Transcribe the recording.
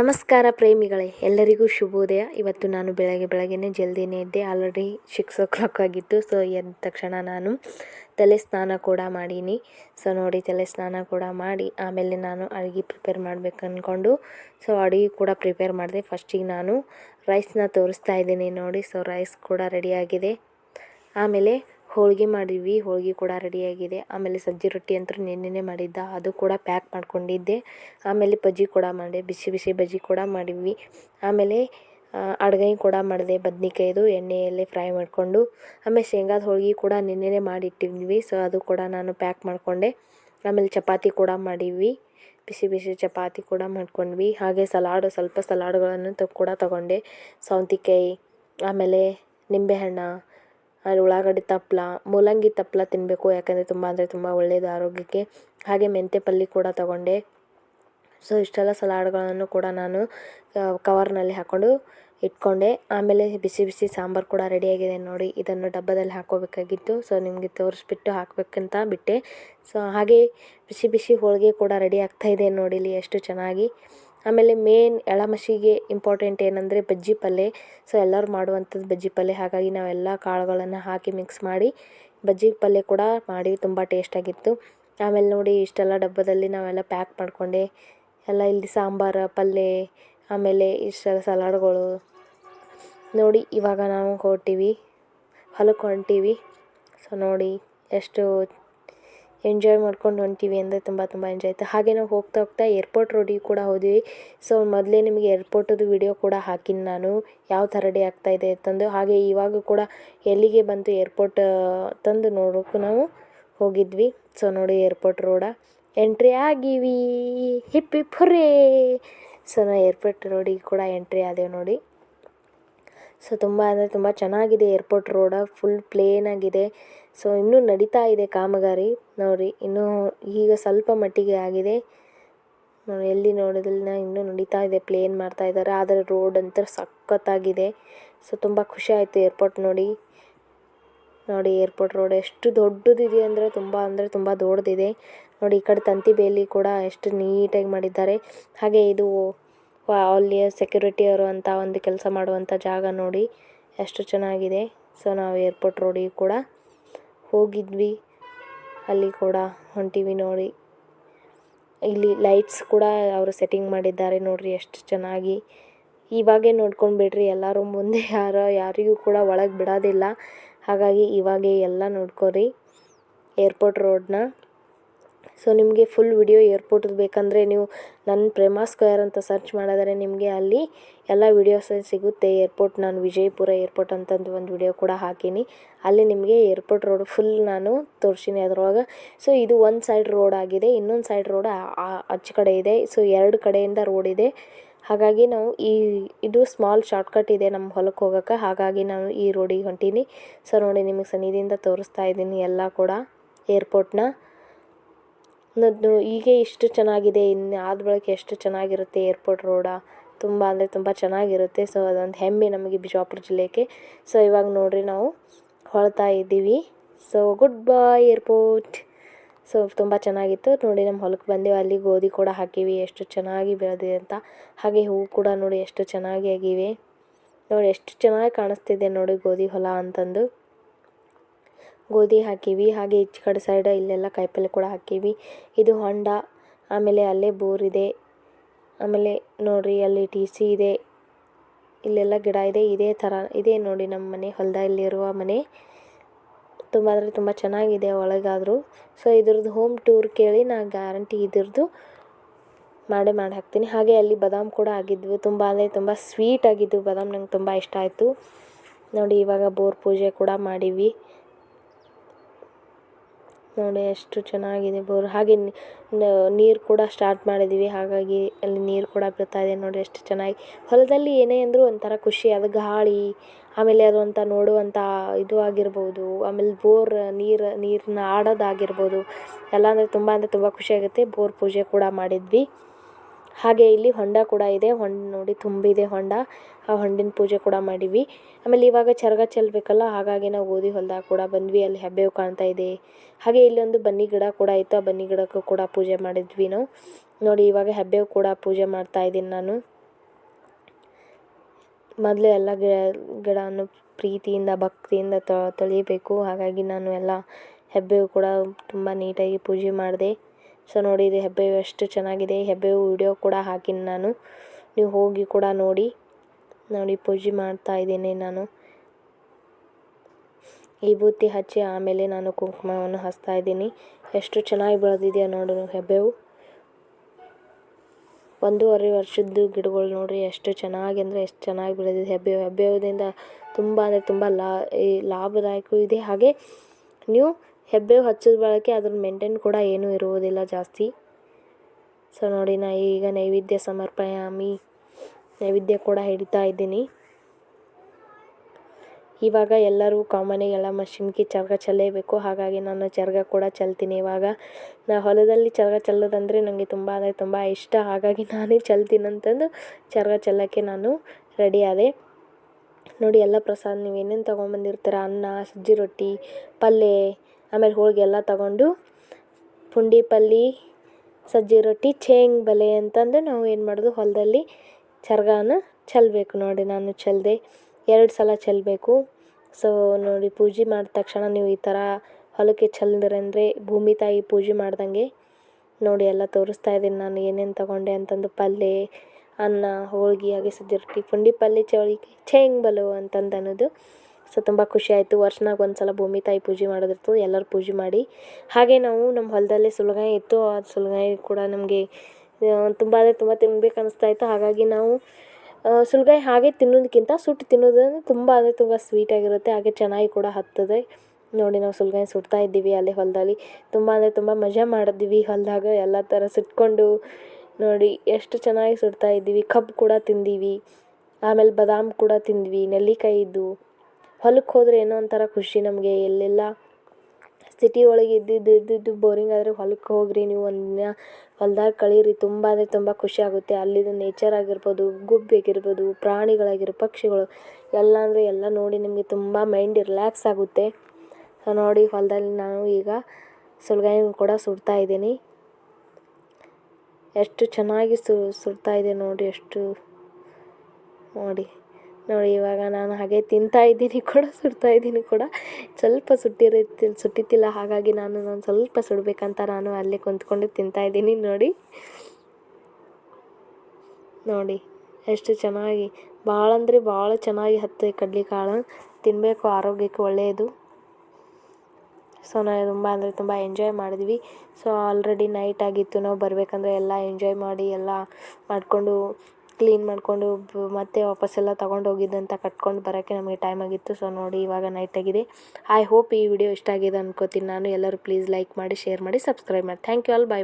ನಮಸ್ಕಾರ ಪ್ರೇಮಿಗಳೇ, ಎಲ್ಲರಿಗೂ ಶುಭೋದಯ. ಇವತ್ತು ನಾನು ಬೆಳಗ್ಗೆ ಬೆಳಗ್ಗೆನೇ ಜಲ್ದಿನೇ ಇದ್ದೆ ಆಲ್ರೆಡಿ ಸಿಕ್ಸ್ ಓ ಕ್ಲಾಕ್ ಆಗಿತ್ತು ಸೊ ಎದ್ದ ತಕ್ಷಣ ನಾನು ತಲೆ ಸ್ನಾನ ಕೂಡ ಮಾಡೀನಿ. ಸೊ ನೋಡಿ ತಲೆ ಸ್ನಾನ ಕೂಡ ಮಾಡಿ, ಆಮೇಲೆ ನಾನು ಅಡುಗೆ ಪ್ರಿಪೇರ್ ಮಾಡಬೇಕು ಅಂದ್ಕೊಂಡು ಸೊ ಅಡುಗೆ ಕೂಡ ಪ್ರಿಪೇರ್ ಮಾಡಿದೆ. ಫಸ್ಟಿಗೆ ನಾನು ರೈಸ್ನ ತೋರಿಸ್ತಾ ಇದ್ದೀನಿ ನೋಡಿ ಸೊ ರೈಸ್ ಕೂಡ ರೆಡಿಯಾಗಿದೆ ಆಮೇಲೆ ಹೋಳಿಗೆ ಮಾಡಿದ್ವಿ, ಹೋಳಿಗೆ ಕೂಡ ರೆಡಿಯಾಗಿದೆ. ಆಮೇಲೆ ಸಜ್ಜಿ ರೊಟ್ಟಿ ಅಂತೂ ನಿನ್ನೆನೇ ಮಾಡಿದ್ದ, ಅದು ಕೂಡ ಪ್ಯಾಕ್ ಮಾಡ್ಕೊಂಡಿದ್ದೆ. ಆಮೇಲೆ ಬಜ್ಜಿ ಕೂಡ ಮಾಡಿದೆ, ಬಿಸಿ ಬಿಸಿ ಬಜ್ಜಿ ಕೂಡ ಮಾಡಿದ್ವಿ. ಆಮೇಲೆ ಅಡುಗೆ ಕೂಡ ಮಾಡಿದೆ, ಬದ್ನಿಕಾಯ್ದು, ಎಣ್ಣೆಯಲ್ಲಿ ಫ್ರೈ ಮಾಡಿಕೊಂಡು. ಆಮೇಲೆ ಶೇಂಗಾದ ಹೋಳಿಗೆ ಕೂಡ ನಿನ್ನೆನೇ ಮಾಡಿಟ್ಟಿದ್ವಿ, ಸೊ ಅದು ಕೂಡ ನಾನು ಪ್ಯಾಕ್ ಮಾಡಿಕೊಂಡೆ. ಆಮೇಲೆ ಚಪಾತಿ ಕೂಡ ಮಾಡಿದ್ವಿ, ಬಿಸಿ ಬಿಸಿ ಚಪಾತಿ ಕೂಡ ಮಾಡ್ಕೊಂಡ್ವಿ. ಹಾಗೆ ಸಲಾಡು, ಸ್ವಲ್ಪ ಸಲಾಡ್ಗಳನ್ನು ತ, ಕೂಡ ತಗೊಂಡೆ. ಸೌಂತಿಕಾಯಿ, ಆಮೇಲೆ ನಿಂಬೆಹಣ್ಣು ಅಲ್ಲಿ ಉಳ್ಳಾಗಡ್ಡಿ ತಪ್ಪಲ ಮೂಲಂಗಿ ತಪ್ಪಲ ತಿನ್ನಬೇಕು ಯಾಕಂದರೆ ತುಂಬ ಅಂದರೆ ತುಂಬ ಒಳ್ಳೆಯದು ಆರೋಗ್ಯಕ್ಕೆ. ಹಾಗೆ ಮೆಂತ್ಯ ಪಲ್ಯ ಕೂಡ ತಗೊಂಡೆ. ಸೊ ಇಷ್ಟೆಲ್ಲ ಸಲಾಡ್ಗಳನ್ನು ಕೂಡ ನಾನು ಕವರ್ನಲ್ಲಿ ಹಾಕ್ಕೊಂಡು ಇಟ್ಕೊಂಡೆ. ಆಮೇಲೆ ಬಿಸಿ ಬಿಸಿ ಸಾಂಬಾರು ಕೂಡ ರೆಡಿಯಾಗಿದೆ ನೋಡಿ. ಇದನ್ನು ಡಬ್ಬದಲ್ಲಿ ಹಾಕೋಬೇಕಾಗಿತ್ತು ಸೊ ನಿಮಗೆ ತೋರಿಸ್ಬಿಟ್ಟು ಹಾಕಬೇಕಂತ ಬಿಟ್ಟೆ. ಸೊ ಹಾಗೆ ಬಿಸಿ ಬಿಸಿ ಹೋಳಿಗೆ ಕೂಡ ರೆಡಿ ಆಗ್ತಾಯಿದೆ ನೋಡಿಲಿ ಎಷ್ಟು ಚೆನ್ನಾಗಿ. ಆಮೇಲೆ ಮೇನ್ ಎಳಮಸಿಗೆ ಇಂಪಾರ್ಟೆಂಟ್ ಏನಂದರೆ ಬಜ್ಜಿ ಪಲ್ಯ ಸೊ ಎಲ್ಲರೂ ಮಾಡುವಂಥದ್ದು ಬಜ್ಜಿ ಪಲ್ಯ ಹಾಗಾಗಿ ನಾವೆಲ್ಲ ಕಾಳುಗಳನ್ನು ಹಾಕಿ ಮಿಕ್ಸ್ ಮಾಡಿ ಬಜ್ಜಿ ಪಲ್ಯ ಕೂಡ ಮಾಡಿ ತುಂಬ ಟೇಸ್ಟಾಗಿತ್ತು ಆಮೇಲೆ ನೋಡಿ ಇಷ್ಟೆಲ್ಲ ಡಬ್ಬದಲ್ಲಿ ನಾವೆಲ್ಲ ಪ್ಯಾಕ್ ಮಾಡಿಕೊಂಡೆ. ಎಲ್ಲ ಇಲ್ಲಿ ಸಾಂಬಾರು ಪಲ್ಯ ಆಮೇಲೆ ಇಷ್ಟೆಲ್ಲ ಸಲಾಡ್ಗಳು. ನೋಡಿ ಇವಾಗ ನಾವು ಹೊರ್ಟೀವಿ ಹೊಲಕ್ಕೆ ಹೊಂಟೀವಿ. ಸೊ ನೋಡಿ ಎಷ್ಟು ಎಂಜಾಯ್ ಮಾಡ್ಕೊಂಡು ಹೊಂಟೀವಿ ಅಂದರೆ ತುಂಬ ತುಂಬ ಎಂಜಾಯ್ ಆಯಿತು. ಹಾಗೆ ನಾವು ಹೋಗ್ತಾ ಹೋಗ್ತಾ ಏರ್ಪೋರ್ಟ್ ರೋಡಿಗೆ ಕೂಡ ಹೋದ್ವಿ. ಸೊ ಮೊದಲೇ ನಿಮಗೆ ಏರ್ಪೋರ್ಟದು ವಿಡಿಯೋ ಕೂಡ ಹಾಕಿನಿ ನಾನು. ಯಾವ ಥರ ರೆಡಿ ಆಗ್ತಾಯಿದೆ ತಂದು ಹಾಗೆ ಇವಾಗ ಕೂಡ ಎಲ್ಲಿಗೆ ಬಂತು ಏರ್ಪೋರ್ಟ್ ತಂದು ನೋಡೋಕ್ಕೂ ನಾವು ಹೋಗಿದ್ವಿ. ಸೊ ನೋಡಿ ಏರ್ಪೋರ್ಟ್ ರೋಡ ಎಂಟ್ರಿ ಆಗಿವಿ. ಹಿಪ್ಪಿ ಪುರೇ. ಸೊ ನಾವು ಏರ್ಪೋರ್ಟ್ ರೋಡಿಗೆ ಕೂಡ ಎಂಟ್ರಿ ಆದೇವು ನೋಡಿ. ಸೊ ತುಂಬ ಅಂದರೆ ತುಂಬ ಚೆನ್ನಾಗಿದೆ ಏರ್ಪೋರ್ಟ್ ರೋಡ, ಫುಲ್ ಪ್ಲೇನ್ ಆಗಿದೆ. ಸೊ ಇನ್ನೂ ನಡೀತಾ ಇದೆ ಕಾಮಗಾರಿ. ನೋಡಿ, ಇನ್ನೂ ಈಗ ಸ್ವಲ್ಪ ಮಟ್ಟಿಗೆ ಆಗಿದೆ. ನೋಡಿ, ಎಲ್ಲಿ ನೋಡಿದ್ರನ್ನ ಇನ್ನೂ ನಡೀತಾ ಇದೆ, ಪ್ಲೇನ್ ಮಾಡ್ತಾ ಇದ್ದಾರೆ. ಆದರೆ ರೋಡ್ ಅಂತೂ ಸಖತ್ತಾಗಿದೆ. ಸೊ ತುಂಬ ಖುಷಿ ಆಯಿತು ಏರ್ಪೋರ್ಟ್ ನೋಡಿ. ನೋಡಿ, ಏರ್ಪೋರ್ಟ್ ರೋಡ್ ಎಷ್ಟು ದೊಡ್ಡದಿದೆ ಅಂದರೆ ತುಂಬ ಅಂದರೆ ತುಂಬ ದೊಡ್ಡದಿದೆ. ನೋಡಿ, ಈ ಕಡೆ ತಂತಿ ಬೇಲಿ ಕೂಡ ಎಷ್ಟು ನೀಟಾಗಿ ಮಾಡಿದ್ದಾರೆ. ಹಾಗೆ ಇದು ಅಲ್ಲಿಯ ಸೆಕ್ಯೂರಿಟಿಯವರು ಅಂತ ಒಂದು ಕೆಲಸ ಮಾಡುವಂಥ ಜಾಗ ನೋಡಿ ಎಷ್ಟು ಚೆನ್ನಾಗಿದೆ. ಸೊ ನಾವು ಏರ್ಪೋರ್ಟ್ ರೋಡಿಗೆ ಕೂಡ ಹೋಗಿದ್ವಿ. ಅಲ್ಲಿ ಕೂಡ ಹೊಂಟಿವಿ ನೋಡಿ. ಇಲ್ಲಿ ಲೈಟ್ಸ್ ಕೂಡ ಅವರು ಸೆಟ್ಟಿಂಗ್ ಮಾಡಿದ್ದಾರೆ ನೋಡಿರಿ ಎಷ್ಟು ಚೆನ್ನಾಗಿ. ಇವಾಗೇ ನೋಡ್ಕೊಂಡು ಬಿಡ್ರಿ, ಎಲ್ಲರೂ ಮುಂದೆ ಯಾರೋ, ಯಾರಿಗೂ ಕೂಡ ಒಳಗೆ ಬಿಡೋದಿಲ್ಲ. ಹಾಗಾಗಿ ಇವಾಗೆ ಎಲ್ಲ ನೋಡ್ಕೊರಿ. ಏರ್ಪೋರ್ಟ್ ರೋಡನ್ನ ಸೊ ನಿಮಗೆ ಫುಲ್ ವಿಡಿಯೋ ಏರ್ಪೋರ್ಟ್ದು ಬೇಕಂದರೆ ನೀವು ನನ್ನ ಪ್ರೇಮಾ ಸ್ಕ್ವೇರ್ ಅಂತ ಸರ್ಚ್ ಮಾಡಿದರೆ ನಿಮಗೆ ಅಲ್ಲಿ ಎಲ್ಲ ವಿಡಿಯೋಸ್ ಸಿಗುತ್ತೆ. ಏರ್ಪೋರ್ಟ್ ನಾನು ವಿಜಯಪುರ ಏರ್ಪೋರ್ಟ್ ಅಂತಂದು ಒಂದು ವಿಡಿಯೋ ಕೂಡ ಹಾಕೀನಿ. ಅಲ್ಲಿ ನಿಮಗೆ ಏರ್ಪೋರ್ಟ್ ರೋಡ್ ಫುಲ್ ನಾನು ತೋರಿಸೀನಿ ಅದರೊಳಗೆ. ಸೊ ಇದು ಒಂದು ಸೈಡ್ ರೋಡ್ ಆಗಿದೆ, ಇನ್ನೊಂದು ಸೈಡ್ ರೋಡ್ ಅಚ್ಚ ಕಡೆ ಇದೆ. ಸೊ ಎರಡು ಕಡೆಯಿಂದ ರೋಡ್ ಇದೆ. ಹಾಗಾಗಿ ನಾವು ಈ, ಇದು ಸ್ಮಾಲ್ ಶಾರ್ಟ್ಕಟ್ ಇದೆ ನಮ್ಮ ಹೊಲಕ್ಕೆ ಹೋಗೋಕ್ಕೆ. ಹಾಗಾಗಿ ನಾನು ಈ ರೋಡಿಗೆ ಹೊಂಟೀನಿ. ಸೊ ನೋಡಿ ನಿಮಗೆ ಸನ್ನಿಧಿಯಿಂದ ತೋರಿಸ್ತಾ ಇದ್ದೀನಿ ಎಲ್ಲ ಕೂಡ ಏರ್ಪೋರ್ಟ್ನ ನದ್ದು ಹೀಗೆ ಇಷ್ಟು ಚೆನ್ನಾಗಿದೆ, ಇನ್ನು ಆದ ಬಳಿಕ ಎಷ್ಟು ಚೆನ್ನಾಗಿರುತ್ತೆ ಏರ್ಪೋರ್ಟ್ ರೋಡ. ತುಂಬ ಅಂದರೆ ತುಂಬ ಚೆನ್ನಾಗಿರುತ್ತೆ. ಸೊ, ಅದೊಂದು ಹೆಮ್ಮೆ ನಮಗೆ ಬಿಜಾಪುರ ಜಿಲ್ಲೆಗೆ. ಸೊ, ಇವಾಗ ನೋಡಿರಿ ನಾವು ಹೊಳ್ತಾ ಇದ್ದೀವಿ. So, good bye airport. So, ತುಂಬ ಚೆನ್ನಾಗಿತ್ತು. ನೋಡಿ, ನಮ್ಮ ಹೊಲಕ್ಕೆ ಬಂದೆವು. ಅಲ್ಲಿ ಗೋಧಿ ಕೂಡ ಹಾಕಿವಿ. ಎಷ್ಟು ಚೆನ್ನಾಗಿ ಬೆಳೆದಿದೆ ಅಂತ. ಹಾಗೆ ಹೂವು ಕೂಡ ನೋಡಿ, ಎಷ್ಟು ಚೆನ್ನಾಗಿ ಆಗಿವೆ. ನೋಡಿ, ಎಷ್ಟು ಚೆನ್ನಾಗಿ ಕಾಣಿಸ್ತಿದೆ ನೋಡಿ ಗೋಧಿ ಹೊಲ ಅಂತಂದು. ಗೋಧಿ ಹಾಕೀವಿ, ಹಾಗೆ ಈಚೆ ಕಡೆ ಸೈಡ್ ಇಲ್ಲೆಲ್ಲ ಕಾಯಿಪಲ್ಲೆ ಕೂಡ ಹಾಕೀವಿ. ಇದು ಹೊಂಡ ಆಮೇಲೆ ಅಲ್ಲೇ ಬೋರ್ ಇದೆ. ಆಮೇಲೆ ನೋಡ್ರಿ ಅಲ್ಲಿ ಟಿ ಸಿ ಇದೆ. ಇಲ್ಲೆಲ್ಲ ಗಿಡ ಇದೆ, ಇದೇ ಥರ ಇದೆ ನೋಡಿ ನಮ್ಮ ಮನೆ, ಹೊಲದಲ್ಲಿರುವ ಮನೆ. ತುಂಬ ಅಂದರೆ ತುಂಬ ಚೆನ್ನಾಗಿದೆ ಒಳಗಾದರೂ. ಸೊ ಇದ್ರದ್ದು ಹೋಮ್ ಟೂರ್ ಕೇಳಿ ನಾ ಗ್ಯಾರಂಟಿ ಇದ್ರದ್ದು ಮಾಡೇ ಮಾಡಿ ಹಾಕ್ತೀನಿ. ಹಾಗೆ ಅಲ್ಲಿ ಬಾದಾಮ್ ಕೂಡ ಆಗಿದ್ವು ತುಂಬ ಅಂದರೆ ತುಂಬ ಸ್ವೀಟ್ ಆಗಿದ್ದವು ಬಾದಾಮ್ ನಂಗೆ ತುಂಬ ಇಷ್ಟ ಆಯಿತು. ನೋಡಿ ಇವಾಗ ಬೋರ್ ಪೂಜೆ ಕೂಡ ಮಾಡೀವಿ. ನೋಡಿ ಎಷ್ಟು ಚೆನ್ನಾಗಿದೆ ಬೋರ್. ಹಾಗೆ ನೀರು ಕೂಡ ಸ್ಟಾರ್ಟ್ ಮಾಡಿದ್ದೀವಿ ಹಾಗಾಗಿ ಅಲ್ಲಿ ನೀರು ಕೂಡ ಬರ್ತಾ ಇದೆ ನೋಡಿ ಎಷ್ಟು ಚೆನ್ನಾಗಿ. ಹೊಲದಲ್ಲಿ ಏನೇ ಅಂದರೂ ಒಂಥರ ಖುಷಿ. ಅದು ಗಾಳಿ, ಆಮೇಲೆ ಅದು ಅಂತ ನೋಡುವಂಥ ಇದು ಆಗಿರ್ಬೋದು. ಆಮೇಲೆ ಬೋರ್, ನೀರು ನೀರನ್ನ ಆಡೋದಾಗಿರ್ಬೋದು ಎಲ್ಲ ಅಂದರೆ ತುಂಬ ಅಂದರೆ ತುಂಬ ಖುಷಿಯಾಗುತ್ತೆ ಬೋರ್ ಪೂಜೆ ಕೂಡ ಮಾಡಿದ್ವಿ. ಹಾಗೆ ಇಲ್ಲಿ ಹೊಂಡ ಕೂಡ ಇದೆ. ಹೊಂಡ ನೋಡಿ ತುಂಬಿದೆ ಹೊಂಡ. ಆ ಹೊಂಡಿನ ಪೂಜೆ ಕೂಡ ಮಾಡಿವಿ. ಆಮೇಲೆ ಇವಾಗ ಚರಗ ಚೆಲ್ಲಬೇಕಲ್ಲ ಹಾಗಾಗಿ ನಾವು ಗೋಧಿ ಹೊಲ್ದಾಗ ಕೂಡ ಬಂದ್ವಿ. ಅಲ್ಲಿ ಹೆಬ್ಬೇವು ಕಾಣ್ತಾ ಇದೆ. ಹಾಗೆ ಇಲ್ಲೊಂದು ಬನ್ನಿ ಗಿಡ ಕೂಡ ಇತ್ತು. ಆ ಬನ್ನಿ ಗಿಡಕ್ಕೂ ಕೂಡ ಪೂಜೆ ಮಾಡಿದ್ವಿ ನಾವು. ನೋಡಿ ಇವಾಗ ಹೆಬ್ಬೇವು ಕೂಡ ಪೂಜೆ ಮಾಡ್ತಾ ಇದ್ದೀನಿ ನಾನು. ಮೊದಲು ಎಲ್ಲ ಗಿಡ ಗಿಡವನ್ನು ಪ್ರೀತಿಯಿಂದ, ಭಕ್ತಿಯಿಂದ ತೊಳಿಬೇಕು ಹಾಗಾಗಿ ನಾನು ಎಲ್ಲ ಹೆಬ್ಬೇವು ಕೂಡ ತುಂಬ ನೀಟಾಗಿ ಪೂಜೆ ಮಾಡಿದೆ. ಸೊ ನೋಡಿ, ಇದು ಹೆಬ್ಬೇವು ಎಷ್ಟು ಚೆನ್ನಾಗಿದೆ. ಹೆಬ್ಬೇವು ವಿಡಿಯೋ ಕೂಡ ಹಾಕಿನಿ ನಾನು. ನೀವು ಹೋಗಿ ಕೂಡ ನೋಡಿ. ನೋಡಿ, ಪೂಜೆ ಮಾಡ್ತಾ ಇದ್ದೀನಿ ನಾನು. ವಿಭೂತಿ ಹಚ್ಚಿ ಆಮೇಲೆ ನಾನು ಕುಂಕುಮವನ್ನು ಹಚ್ತಾ ಇದ್ದೀನಿ. ಎಷ್ಟು ಚೆನ್ನಾಗಿ ಬೆಳೆದಿದೆಯಾ ನೋಡು ಹೆಬ್ಬೆವು. ಒಂದೂವರೆ ವರ್ಷದ್ದು ಗಿಡಗಳು ನೋಡಿರಿ, ಎಷ್ಟು ಚೆನ್ನಾಗಿ ಅಂದರೆ ಎಷ್ಟು ಚೆನ್ನಾಗಿ ಬೆಳೆದಿದೆ ಹೆಬ್ಬೆ ಹೆಬ್ಬೇವಿನಿಂದ ತುಂಬ ಅಂದರೆ ತುಂಬ ಲಾ ಲಾಭದಾಯಕವೂ ಇದೆ. ಹಾಗೆ ನೀವು ಹೆಬ್ಬೇವು ಹಚ್ಚಿದ ಬಳಕೆ ಅದ್ರ ಮೇಂಟೈನ್ ಕೂಡ ಏನೂ ಇರುವುದಿಲ್ಲ ಜಾಸ್ತಿ. ಸೊ ನೋಡಿ, ನಾ ಈಗ ನೈವೇದ್ಯ ಸಮರ್ಪಯಾಮಿ. ನೈವೇದ್ಯ ಕೂಡ ಹಿಡಿತಾ ಇದ್ದೀನಿ. ಇವಾಗ ಎಲ್ಲರೂ ಕಾಮನಿಗೆಲ್ಲ ಮಷಿನ್ಗೆ ಚರ್ಗ ಚೆಲ್ಲೇಬೇಕು. ಹಾಗಾಗಿ ನಾನು ಚರ್ಗ ಕೂಡ ಚೆಲ್ತೀನಿ ಇವಾಗ. ನಾ ಹೊಲದಲ್ಲಿ ಚರ್ಗ ಚೆಲ್ಲೋದಂದರೆ ನನಗೆ ತುಂಬ ಅಂದರೆ ತುಂಬ ಇಷ್ಟ. ಹಾಗಾಗಿ ನಾನೇ ಚೆಲ್ತೀನಿ ಅಂತಂದು ಚರ್ಗ ಚೆಲ್ಲೋಕ್ಕೆ ನಾನು ರೆಡಿ ಆದೆ. ನೋಡಿ, ಎಲ್ಲ ಪ್ರಸಾದ ನೀವು ಏನೇನು ತೊಗೊಂಬಂದಿರ್ತೀರ ಅನ್ನ, ಸಜ್ಜಿ ರೊಟ್ಟಿ ಪಲ್ಯ ಆಮೇಲೆ ಹೋಳಿಗೆ ಎಲ್ಲ ತಗೊಂಡು ಪುಂಡಿ ಪಲ್ಲಿ, ಸಜ್ಜಿ ರೊಟ್ಟಿ, ಚೇಂಗ್ ಬಲೆ ಅಂತಂದು ನಾವು ಏನು ಮಾಡೋದು, ಹೊಲದಲ್ಲಿ ಚರ್ಗಾನ ಚೆಲ್ಲಬೇಕು ನೋಡಿ ನಾನು ಚೆಲ್ಲದೆ ಎರಡು ಸಲ ಚೆಲ್ಲಬೇಕು ಸೊ ನೋಡಿ ಪೂಜೆ ಮಾಡಿದ ತಕ್ಷಣ ನೀವು ಈ ಥರ ಹೊಲಕ್ಕೆ ಚೆಲ್ಲಿದ್ರಂದರೆ ಭೂಮಿ ತಾಯಿ ಪೂಜೆ ಮಾಡ್ದಂಗೆ ನೋಡಿ ಎಲ್ಲ ತೋರಿಸ್ತಾ ಇದ್ದೀನಿ ನಾನು ಏನೇನು ತಗೊಂಡೆ ಅಂತಂದು. ಪಲ್ಯ ಅನ್ನ, ಹೋಳಿಗೆ, ಹಾಗೆ ಸಜ್ಜಿ ರೊಟ್ಟಿ, ಪುಂಡಿ ಪಲ್ಯ ಚೌಳಿಗೆ ಚೇಂಗ್ ಬಲು ಅಂತಂದು ಅನ್ನೋದು. ಸೊ ತುಂಬ ಖುಷಿ ಆಯಿತು. ವರ್ಷನಾಗ ಒಂದು ಸಲ ಭೂಮಿ ತಾಯಿ ಪೂಜೆ ಮಾಡೋದಿರ್ತದೆ ಎಲ್ಲರೂ ಪೂಜೆ ಮಾಡಿ. ಹಾಗೆ ನಾವು ನಮ್ಮ ಹೊಲದಲ್ಲಿ ಸುಲಗಾಯಿ ಇತ್ತು. ಆ ಸುಲಗಾಯಿ ಕೂಡ ನಮಗೆ ತುಂಬ ಅಂದರೆ ತುಂಬ ತಿನ್ಬೇಕು ಅನಿಸ್ತಾ ಇತ್ತು. ಹಾಗಾಗಿ ನಾವು ಸುಲಗಾಯಿ ಹಾಗೆ ತಿನ್ನೋದಕ್ಕಿಂತ ಸುಟ್ಟು ತಿನ್ನೋದನ್ನು ತುಂಬ ಅಂದರೆ ತುಂಬ ಸ್ವೀಟಾಗಿರುತ್ತೆ ಹಾಗೆ ಚೆನ್ನಾಗಿ ಕೂಡ ಹತ್ತದೆ ನೋಡಿ ನಾವು ಸುಲಗಾಯಿ ಸುಡ್ತಾ ಇದ್ದೀವಿ ಅಲ್ಲಿ ಹೊಲದಲ್ಲಿ. ತುಂಬ ಅಂದರೆ ತುಂಬ ಮಜಾ ಮಾಡಿದ್ವಿ ಹೊಲದಾಗ. ಎಲ್ಲ ಥರ ಸುಟ್ಕೊಂಡು ನೋಡಿ ಎಷ್ಟು ಚೆನ್ನಾಗಿ ಸುಡ್ತಾ ಇದ್ದೀವಿ. ಕಬ್ಬು ಕೂಡ ತಿಂದೀವಿ. ಆಮೇಲೆ ಬಾದಾಮ್ ಕೂಡ ತಿಂದ್ವಿ. ನೆಲ್ಲಿಕಾಯಿ ಇದ್ದು. ಹೊಲಕ್ಕೆ ಹೋದರೆ ಏನೋ ಒಂಥರ ಖುಷಿ ನಮಗೆ. ಎಲ್ಲೆಲ್ಲ ಸಿಟಿ ಒಳಗೆ ಇದ್ದಿದ್ದು ಇದ್ದಿದ್ದು ಬೋರಿಂಗ್ ಆದರೆ ಹೊಲಕ್ಕೆ ಹೋಗ್ರಿ ನೀವು ಒಂದಿನ ಹೊಲ್ದಾಗ ಕಳೀರಿ, ತುಂಬ ಅಂದರೆ ತುಂಬ ಖುಷಿ ಆಗುತ್ತೆ. ಅಲ್ಲಿದು ನೇಚರ್ ಆಗಿರ್ಬೋದು, ಗುಬ್ಬಿ ಆಗಿರ್ಬೋದು ಪ್ರಾಣಿಗಳಾಗಿರೋ ಪಕ್ಷಿಗಳು ಎಲ್ಲ ಅಂದರೆ ಎಲ್ಲ ನೋಡಿ ನಿಮಗೆ ತುಂಬ ಮೈಂಡ್ ರಿಲ್ಯಾಕ್ಸ್ ಆಗುತ್ತೆ. ನೋಡಿ ಹೊಲದಲ್ಲಿ ನಾನು ಈಗ ಸುಲ್ಗಾಯಿ ಕೂಡ ಸುಡ್ತಾ ಇದ್ದೀನಿ. ಎಷ್ಟು ಚೆನ್ನಾಗಿ ಸುಡ್ತಾ ಇದೆ ನೋಡಿ, ಎಷ್ಟು ನೋಡಿ. ನೋಡಿ, ಇವಾಗ ನಾನು ಹಾಗೆ ತಿಂತಾ ಇದ್ದೀನಿ ಕೂಡ, ಸುಡ್ತಾ ಇದ್ದೀನಿ ಕೂಡ. ಸ್ವಲ್ಪ ಸುಟ್ಟಿರುತ್ತೆ ಸುಟ್ಟಿತ್ತಿಲ್ಲ ಹಾಗಾಗಿ ನಾನು ನಾನು ಸ್ವಲ್ಪ ಸುಡಬೇಕಂತ ನಾನು ಅಲ್ಲೇ ಕುಂತ್ಕೊಂಡು ತಿಂತಾ ಇದ್ದೀನಿ ನೋಡಿ. ನೋಡಿ, ಎಷ್ಟು ಚೆನ್ನಾಗಿ ಭಾಳ ಅಂದರೆ ಭಾಳ ಚೆನ್ನಾಗಿ ಹತ್ತೆ ಕಡ್ಲೆಕಾಳು. ತಿನ್ನಬೇಕು ಆರೋಗ್ಯಕ್ಕೆ ಒಳ್ಳೆಯದು ಸೊ, ನಾವು ತುಂಬ ಅಂದರೆ ತುಂಬ ಎಂಜಾಯ್ ಮಾಡಿದ್ವಿ. ಸೊ ಆಲ್ರೆಡಿ ನೈಟ್ ಆಗಿತ್ತು, ನಾವು ಬರಬೇಕಂದ್ರೆ ಎಲ್ಲ ಎಂಜಾಯ್ ಮಾಡಿ, ಎಲ್ಲ ಮಾಡಿಕೊಂಡು ಕ್ಲೀನ್ ಮಾಡಿಕೊಂಡು ಮತ್ತೆ ವಾಪಸ್ಸೆಲ್ಲ ತಗೊಂಡು ಹೋಗಿದ್ದಂತ ಕಟ್ಕೊಂಡು ಬರೋಕ್ಕೆ ನಮಗೆ ಟೈಮ್ ಆಗಿತ್ತು. ಸೊ ನೋಡಿ ಇವಾಗ ನೈಟ್ ಆಗಿದೆ. ಐ ಹೋಪ್ ಈ ವಿಡಿಯೋ ಇಷ್ಟ ಆಗಿದೆ ಅನ್ಕೋತೀನಿ ನಾನು. ಎಲ್ಲರೂ ಪ್ಲೀಸ್ ಲೈಕ್ ಮಾಡಿ ಶೇರ್ ಮಾಡಿ ಸಬ್ಸ್ಕ್ರೈಬ್ ಮಾಡಿ. Thank you all bye